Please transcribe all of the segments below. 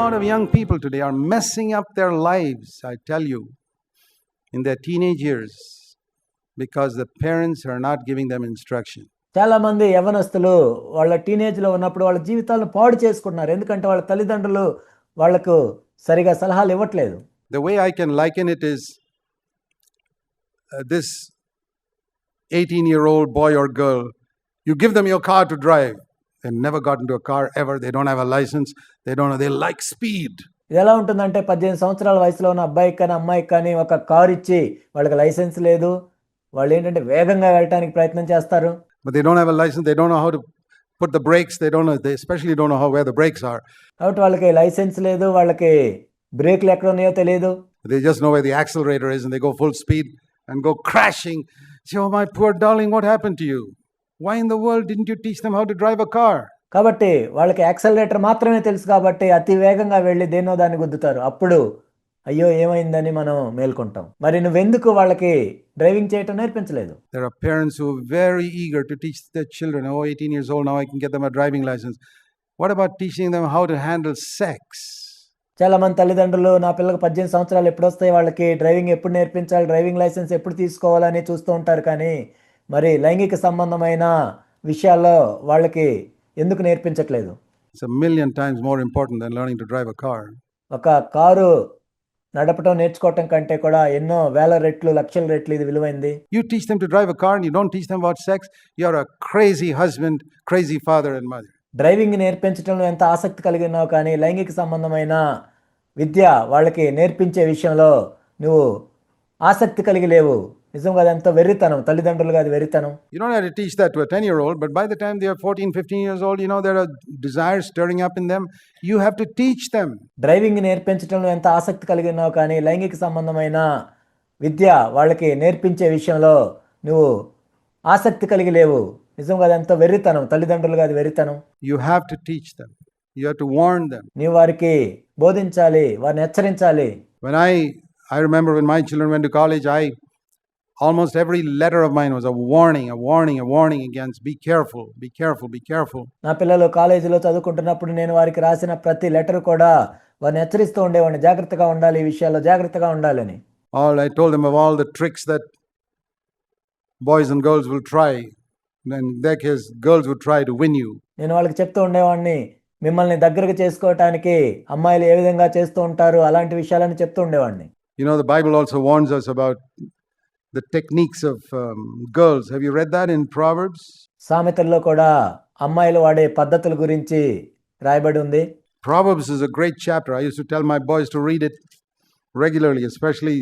lot of young people today are messing up their lives, I tell you, in their teenage years because the parents are not giving them instruction. చాలా మంది యవనస్తులు వాళ్ళ teenage లో ఉన్నప్పుడు వాళ్ళ జీవితాలను పాడు చేసుకుంటున్నారు ఎందుకంటే వాళ్ళ తల్లిదండ్రులు వాళ్ళకు సరిగా సలహాలు ఇవ్వట్లేదు The way I can liken it is uh, this 18 year old boy or girl, you give them your car to drive. They never got into a car ever. They don't have a license. They don't know. They like speed. ఇది ఎలా ఉంటుందంటే పద్దెనిమిది సంవత్సరాల వయసులో ఉన్న అబ్బాయికి కానీ అమ్మాయికి కానీ ఒక కారు ఇచ్చి వాళ్ళకి లైసెన్స్ లేదు వాళ్ళు ఏంటంటే వేగంగా వెళ్ళటానికి ప్రయత్నం చేస్తారు But they don't have a license. They don't know how to put the brakes. They don't know. They especially don't know how where the brakes are. కాబట్టి వాళ్ళకి లైసెన్స్ లేదు వాళ్ళకి బ్రేక్లు ఎక్కడ ఉన్నాయో తెలియదు They just know where the accelerator is and they go full speed and go crashing. Say, oh, my poor darling, what happened to you? Why in the world didn't you teach them how to drive a car? కాబట్టి వాళ్ళకి accelerator మాత్రమే తెలుసు కాబట్టి అతి వేగంగా వెళ్ళి దేన్నో దాన్ని గుద్దుతారు అప్పుడు అయ్యో ఏమైందని మనం మేల్కొంటాం మరి నువ్వెందుకు వాళ్ళకి డ్రైవింగ్ చేయటం నేర్పించలేదు are parents who are very eager to teach their children. Oh, 18 years old, now I can get them a driving license. What about teaching them how to handle sex? చాలా మంది తల్లిదండ్రులు నా పిల్లలకు పద్దెనిమిది సంవత్సరాలు ఎప్పుడు వస్తాయి వాళ్ళకి డ్రైవింగ్ ఎప్పుడు నేర్పించాలి డ్రైవింగ్ లైసెన్స్ ఎప్పుడు తీసుకోవాలని చూస్తూ ఉంటారు కానీ మరి లైంగిక సంబంధమైన విషయాల్లో వాళ్ళకి ఎందుకు నేర్పించట్లేదు? ఒక కారు నడపడం నేర్చుకోవటం కంటే కూడా ఎన్నో వేల రెట్లు లక్షల రెట్లు ఇది విలువైంది. You teach them to drive a car you don't teach them about sex you are a crazy husband crazy father and mother driving నేర్పించడంలో ఎంత ఆసక్తి కలిగి ఉన్నావు కానీ లైంగిక సంబంధమైన విద్య వాళ్ళకి నేర్పించే విషయంలో నువ్వు ఆసక్తి కలిగి లేవు నిజంగా అది ఎంతో వెర్రితనం తల్లిదండ్రులుగా అది వెర్రితనం You don't have to teach that to a 10 year old, but by the time they are 14, 15 years old, you know, there are desires stirring up in them. You have to teach them. Driving నేర్పించడంలో ఎంత ఆసక్తి కలిగి ఉన్నావు కానీ లైంగిక సంబంధమైన విద్య వాళ్ళకి నేర్పించే విషయంలో నువ్వు ఆసక్తి కలిగి లేవు నిజంగా అది ఎంతో వెర్రితనం తల్లిదండ్రులుగా అది వెర్రితనం You have to teach them. You have to warn them. నీవు వారికి బోధించాలి వారిని హెచ్చరించాలి When I, I remember when my children went to college, I almost every letter of mine was a warning, a warning, a warning against be careful, be careful, be careful. నా పిల్లలు కాలేజీలో చదువుకుంటున్నప్పుడు నేను వారికి రాసిన ప్రతి లెటర్ కూడా వారిని హెచ్చరిస్తూ ఉండేవాడిని జాగ్రత్తగా ఉండాలి ఈ విషయాల్లో జాగ్రత్తగా ఉండాలని All I told them of all the tricks that boys and girls will try. And in that case, girls would try to win you. నేను వాళ్ళకి చెప్తూ ఉండేవాడిని మిమ్మల్ని దగ్గరకు చేసుకోవటానికి అమ్మాయిలు ఏ విధంగా చేస్తూ ఉంటారు అలాంటి విషయాలని చెప్తూ ఉండేవాడిని You know, the Bible also warns us about the techniques of um, girls. Have you read that in Proverbs? సామెతల్లో కూడా అమ్మాయిలు వాడే పద్ధతుల గురించి రాయబడి ఉంది Proverbs is a great chapter. I used to tell my boys to read it regularly, especially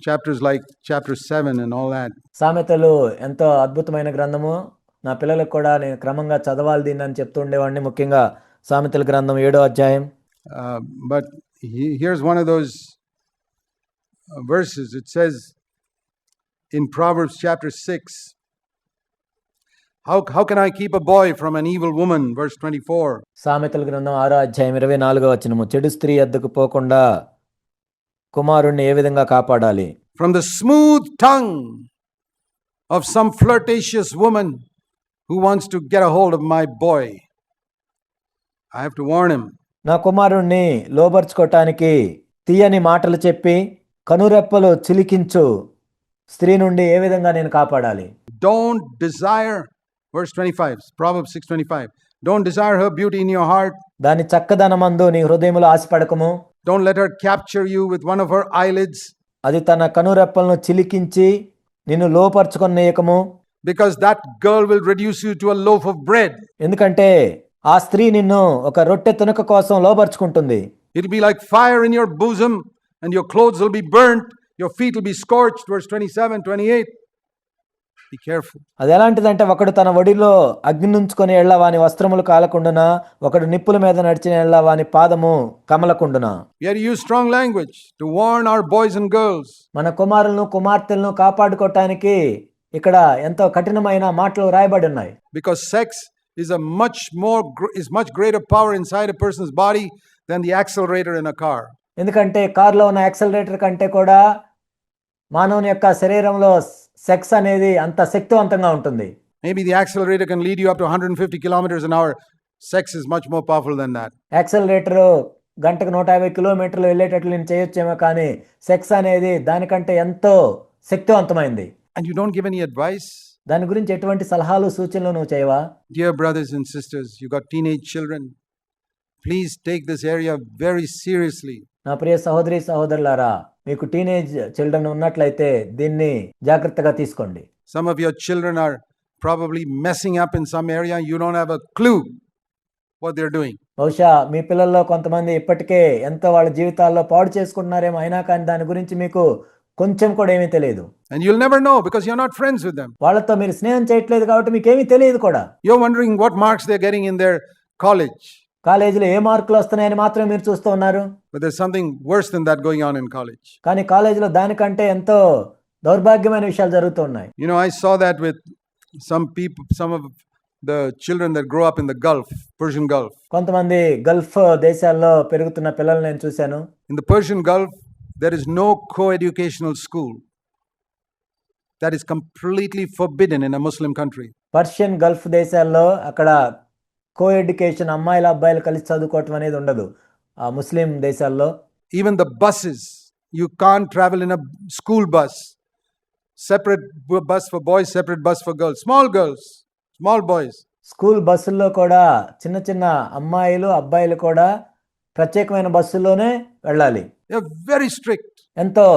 chapters like chapter 7 and all that. సామెతలు ఎంతో అద్భుతమైన గ్రంథము నా పిల్లలకు కూడా నేను క్రమంగా చదవాలి దీన్ని అని చెప్తూ ఉండేవాడిని ముఖ్యంగా సామెతల గ్రంథం ఏడో అధ్యాయం Uh, but he, here's one of those uh, verses. It says in Proverbs chapter 6, how, how can I keep a boy from an evil woman? Verse 24. సామెతల గ్రంథం ఆరో అధ్యాయం ఇరవై నాలుగో వచనము చెడు స్త్రీ అద్దకు పోకుండా కుమారుణ్ణి ఏ విధంగా కాపాడాలి From the smooth tongue of some flirtatious woman who wants to get a hold of my boy. I have to warn him. నా కుమారుణ్ణి లోబర్చుకోవటానికి తీయని మాటలు చెప్పి కనురెప్పలు చిలికించు స్త్రీ నుండి ఏ విధంగా నేను కాపాడాలి? Don't desire verse twenty five Proverbs six twenty five don't desire her beauty in your heart దాని చక్కదనమందు నీ హృదయములో ఆశపడకము. Don't let her capture you with one of her eyelids అది తన కనురెప్పలను చిలికించి నిన్ను లోపరుచుకొనేయకము because that girl will reduce you to a loaf of bread ఎందుకంటే ఆ స్త్రీ నిన్ను ఒక రొట్టె తినక కోసం లోపరుచుకుంటుంది it be like fire in your bosom and your clothes will be burnt, your feet will be scorched. Verse 27, 28. Be careful. అది ఎలాంటిదంటే ఒకడు తన ఒడిలో అగ్ని నుంచుకొని ఎళ్ళ వాని వస్త్రములు కాలకుండునా ఒకడు నిప్పుల మీద నడిచిన ఎళ్ళ వాని పాదము కమలకుండునా We have to use strong language to warn our boys and girls. మన కుమారులను కుమార్తెలను కాపాడుకోవటానికి ఇక్కడ ఎంతో కఠినమైన మాటలు రాయబడి ఉన్నాయి because sex is a much more gr- is much greater power inside a person's body than the accelerator in a car ఎందుకంటే కారులో ఉన్న యాక్సలరేటర్ కంటే కూడా మానవుని యొక్క శరీరంలో సెక్స్ అనేది అంత శక్తివంతంగా ఉంటుంది maybe the accelerator can lead you up to 150 kilometers an hour sex is much more powerful than that accelerator గంటకు నూట యాభై కిలోమీటర్లు వెళ్ళేటట్లు నేను చేయొచ్చేమో కానీ సెక్స్ అనేది దానికంటే ఎంతో శక్తివంతమైంది And you don't give any advice? దాని గురించి ఎటువంటి సలహాలు సూచనలు నువ్వు చేయవా Dear brothers and sisters, you got teenage children. Please take this area very seriously. నా ప్రియ సహోదరి సహోదరులారా మీకు టీనేజ్ చిల్డ్రన్ ఉన్నట్లయితే దీన్ని జాగ్రత్తగా తీసుకోండి. Some of your children are probably messing up in some area you don't have a clue what they are doing బహుశా మీ పిల్లల్లో కొంతమంది ఇప్పటికే ఎంత వాళ్ళ జీవితాల్లో పాడు చేసుకుంటున్నారేమో అయినా కానీ దాని గురించి మీకు కొంచెం కూడా ఏమీ తెలియదు. And you'll never know because you're not friends with them వాళ్ళతో మీరు స్నేహం చేయట్లేదు కాబట్టి మీకు ఏమీ తెలియదు కూడా. You are wondering what marks they getting in their college కాలేజీలో ఏ మార్కులు వస్తున్నాయని మాత్రమే మీరు చూస్తూ ఉన్నారు But there's something worse than that going on in college. కానీ కాలేజీలో దానికంటే ఎంతో దౌర్భాగ్యమైన విషయాలు జరుగుతూ ఉన్నాయి You know, I saw that with some people, some of the children that grow up in the Gulf, Persian Gulf. కొంతమంది గల్ఫ్ దేశాల్లో పెరుగుతున్న పిల్లలు నేను చూశాను In the Persian Gulf, there is no co educational school. That is completely forbidden in a Muslim country. Persian Gulf దేశాల్లో అక్కడ co education అమ్మాయిల అబ్బాయిలు కలిసి చదువుకోవటం అనేది ఉండదు. ఆ ముస్లిం దేశాల్లో even the buses you can travel in a school bus separate bus for boys separate bus for girls small girls small boys school బస్సుల్లో కూడా చిన్న చిన్న అమ్మాయిలు అబ్బాయిలు కూడా ప్రత్యేకమైన బస్సుల్లోనే వెళ్ళాలి. వెరీ స్ట్రిక్ట్ ఎంతో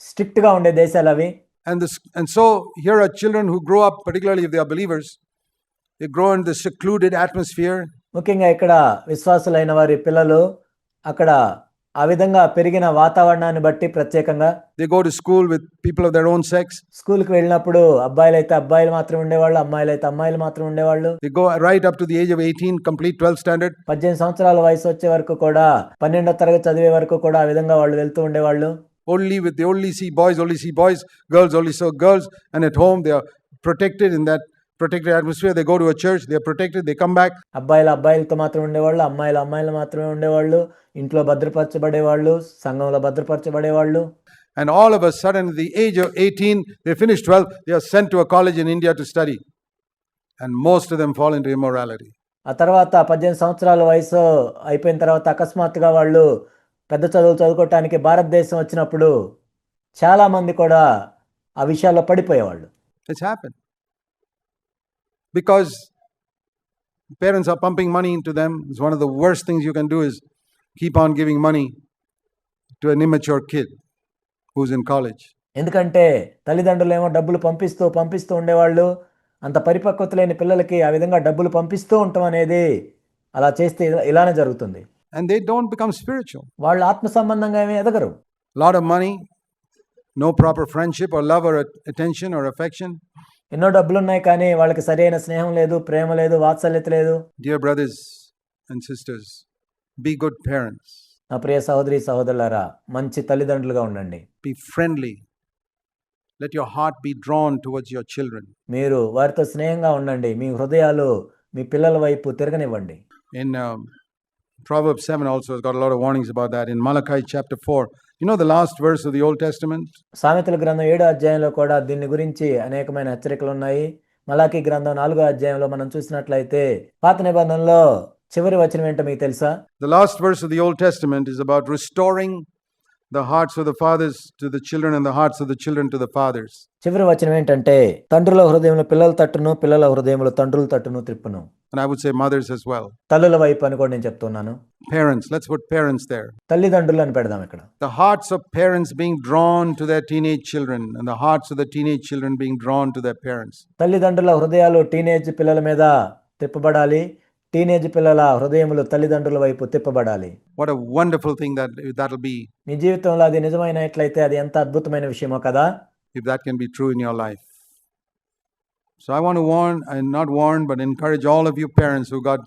స్ట్రిక్ట్గా ఉండే దేశాలు అవి. And so here are children who grow up particularly they are believers they grow in the secluded atmosphere. ముఖ్యంగా ఇక్కడ విశ్వాసులైన వారి పిల్లలు అక్కడ ఆ విధంగా పెరిగిన వాతావరణాన్ని బట్టి ప్రత్యేకంగా They go to school with people of their own sex. స్కూల్కి వెళ్ళినప్పుడు అబ్బాయిలు అయితే అబ్బాయిలు మాత్రం ఉండేవాళ్ళు అమ్మాయిలు అయితే అమ్మాయిలు మాత్రం ఉండేవాళ్ళు They go right up to the age of 18, complete 12th standard. పద్దెనిమిది సంవత్సరాల వయసు వచ్చే వరకు కూడా పన్నెండో తరగతి చదివే వరకు కూడా ఆ విధంగా వాళ్ళు వెళ్తూ ఉండేవాళ్ళు Only with they only see boys, only see boys, girls only saw girls, and at home they are protected in that protected atmosphere. They go to a church, they are protected, they come back. అబ్బాయిలు అబ్బాయిలతో మాత్రం ఉండేవాళ్ళు అమ్మాయిలు అమ్మాయిలు మాత్రమే ఉండేవాళ్ళు ఇంట్లో భద్రపరచబడేవాళ్ళు సంఘంలో భద్రపరచబడేవాళ్ళు And all of a sudden, at the age of 18, they finish 12, they are sent to a college in India to study. And most of them fall into immorality. ఆ తర్వాత పద్దెనిమిది సంవత్సరాల వయసు అయిపోయిన తర్వాత అకస్మాత్తుగా వాళ్ళు పెద్ద చదువులు చదువుకోవటానికి భారతదేశం వచ్చినప్పుడు చాలామంది కూడా ఆ విషయాల్లో పడిపోయేవాళ్ళు It's happened. Because parents are pumping money into them. It's one of the worst things you can do is keep on giving money to an immature kid who's in college. ఎందుకంటే తల్లిదండ్రులు ఏమో డబ్బులు పంపిస్తూ పంపిస్తూ ఉండేవాళ్ళు అంత పరిపక్వత లేని పిల్లలకి ఆ విధంగా డబ్బులు పంపిస్తూ ఉండటం అనేది అలా చేస్తే ఇలా- ఇలానే జరుగుతుంది And they don't become spiritual. వాళ్ళు ఆత్మ సంబంధంగా ఏమీ ఎదగరు lot of money, no proper friendship or love or at- attention or affection. ఎన్నో డబ్బులు ఉన్నాయి కానీ వాళ్ళకి సరైన స్నేహం లేదు ప్రేమ లేదు వాత్సల్యత లేదు. Dear brothers and sisters be good parents నా ప్రియ సహోదరి సహోదరులారా మంచి తల్లిదండ్రులుగా ఉండండి. Be friendly let your heart be drawn towards your children మీరు వారితో స్నేహంగా ఉండండి. మీ హృదయాలు మీ పిల్లల వైపు తిరగనివ్వండి. In problem seven also got lot warnings about that in Malachi chapter four you know the last verse of the Old Testament? సామెతల గ్రంథం ఏడో అధ్యాయంలో కూడా దీని గురించి అనేకమైన హెచ్చరికలు ఉన్నాయి మలాకి గ్రంథం నాలుగో అధ్యాయంలో మనం చూసినట్లయితే పాత నిబంధనలో చివరి వచనం ఏంటో మీకు తెలుసా The last verse of the Old Testament is about restoring the hearts of the fathers to the children and the hearts of the children to the fathers. చివరి వచనం ఏంటంటే తండ్రుల హృదయములు పిల్లల తట్టును పిల్లల హృదయములు తండ్రుల తట్టును త్రిప్పును And I would say mothers as well. తల్లుల వైపు అని కూడా నేను చెప్తున్నాను Parents, let's put parents there. తల్లిదండ్రులు అని పెడదాం ఇక్కడ The hearts of parents being drawn to their teenage children, and the hearts of the teenage children being drawn to their parents. తల్లిదండ్రుల హృదయాలు టీనేజ్ పిల్లల మీద తిప్పబడాలి టీనేజ్ పిల్లల హృదయములు తల్లిదండ్రుల వైపు తిప్పబడాలి What a wonderful thing that that'll be నీ జీవితంలో అది నిజమైనట్లయితే అది ఎంత అద్భుతమైన విషయమో కదా if that can be true in your life. So I want to warn, and not warn, but encourage all of you parents who got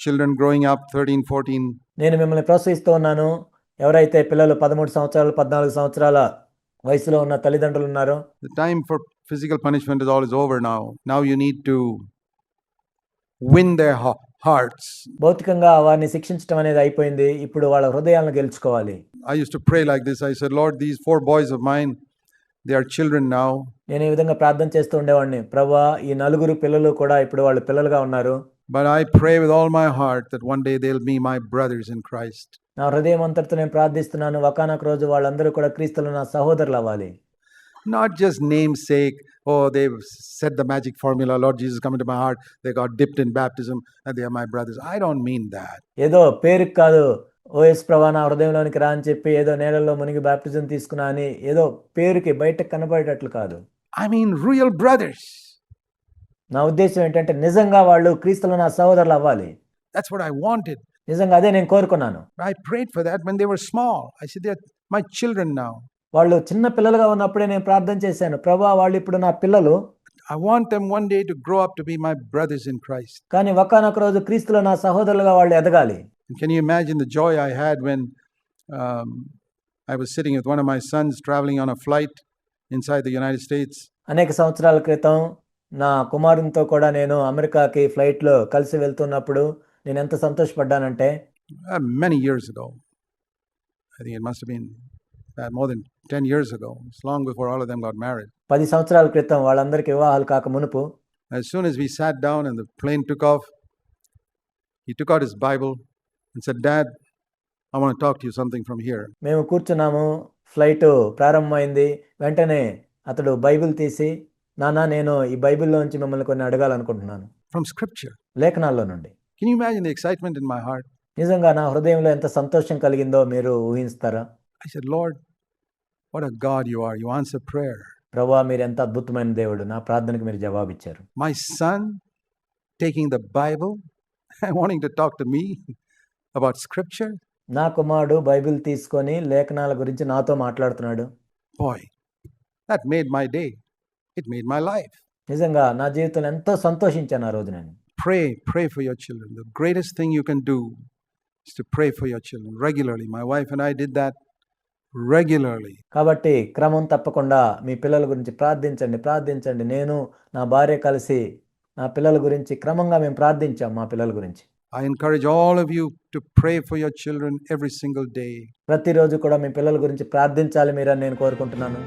children growing up 13, 14. నేను మిమ్మల్ని ప్రోత్సహిస్తూ ఉన్నాను ఎవరైతే పిల్లలు పదమూడు సంవత్సరాలు పద్నాలుగు సంవత్సరాల వయసులో ఉన్న తల్లిదండ్రులు ఉన్నారో The time for physical punishment is all is over now. Now you need to win their ha- hearts. భౌతికంగా వారిని శిక్షించడం అనేది అయిపోయింది ఇప్పుడు వాళ్ళ హృదయాలను గెలుచుకోవాలి I used to pray like this. I said, Lord, these four boys of mine, they are children now. నేను ఈ విధంగా ప్రార్థన చేస్తూ ఉండేవాడిని ప్రభా ఈ నలుగురు పిల్లలు కూడా ఇప్పుడు వాళ్ళు పిల్లలుగా ఉన్నారు But I pray with all my heart that one day they'll be my brothers in Christ. నా హృదయం అంతటితో నేను ప్రార్థిస్తున్నాను ఒకనొక రోజు వాళ్ళందరూ కూడా క్రీస్తులు నా సహోదరులు అవ్వాలి Not just namesake, oh, they've said the magic formula, Lord Jesus, come into my heart, they got dipped in baptism, and they are my brothers. I don't mean that. ఏదో పేరుకి కాదు ఓఎస్ ప్రభా నా హృదయంలోనికి రా అని చెప్పి ఏదో నేలల్లో మునిగి బాప్టిజం తీసుకున్నా అని ఏదో పేరుకి బయటకు కనబడేటట్లు కాదు I mean real brothers. నా ఉద్దేశం ఏంటంటే నిజంగా వాళ్ళు క్రీస్తులు నా సహోదరులు అవ్వాలి That's what I wanted. నిజంగా అదే నేను కోరుకున్నాను I prayed for that when they were small. I said, they're my children now. వాళ్ళు చిన్న పిల్లలుగా ఉన్నప్పుడే నేను ప్రార్థన చేశాను ప్రభా వాళ్ళు ఇప్పుడు నా పిల్లలు I want them one day to grow up to be my brothers in Christ. కానీ ఒకనొక రోజు క్రీస్తులో నా సహోదరులుగా వాళ్ళు ఎదగాలి you imagine the joy I had when um, I was sitting with one of my sons traveling on a flight inside the United States? అనేక సంవత్సరాల క్రితం నా కుమారునితో కూడా నేను అమెరికాకి ఫ్లైట్లో కలిసి వెళ్తున్నప్పుడు నేను ఎంత సంతోషపడ్డానంటే Uh, ago. I think it must have been uh, more than 10 years ago. It's long before all of them got married. పది సంవత్సరాల క్రితం వాళ్ళందరికీ వివాహాలు కాక మునుపు As soon as we sat down and the plane took off, he took out his Bible and said, Dad, I want to talk to you something from here. మేము కూర్చున్నాము flight ప్రారంభమైంది వెంటనే అతడు బైబిల్ తీసి నాన్న నేను ఈ బైబిల్లోంచి మిమ్మల్ని కొన్ని అడగాలనుకుంటున్నాను From Scripture. లేఖనాల్లో నుండి Can you imagine the excitement in my heart? నిజంగా నా హృదయంలో ఎంత సంతోషం కలిగిందో మీరు ఊహిస్తారా I said, Lord, what a God you are. You answer prayer. ప్రభా మీరు ఎంత అద్భుతమైన దేవుడు నా ప్రార్థనకు మీరు జవాబిచ్చారు My son taking the Bible and wanting to talk to me about Scripture. నా కుమారుడు బైబిల్ తీసుకొని లేఖనాల గురించి నాతో మాట్లాడుతున్నాడు Boy, that made my day. It made my life. నిజంగా నా జీవితంలో ఎంతో సంతోషించాను ఆ రోజు నేను Pray, pray for your children. The greatest thing you can do is to pray for your children regularly. My wife and I did that regularly. కాబట్టి క్రమం తప్పకుండా మీ పిల్లల గురించి ప్రార్థించండి ప్రార్థించండి నేను నా భార్య కలిసి నా పిల్లల గురించి క్రమంగా మేము ప్రార్థించాం మా పిల్లల గురించి I encourage all of you to pray for your children every single day. ప్రతిరోజు కూడా మీ పిల్లల గురించి ప్రార్థించాలి మీరని నేను కోరుకుంటున్నాను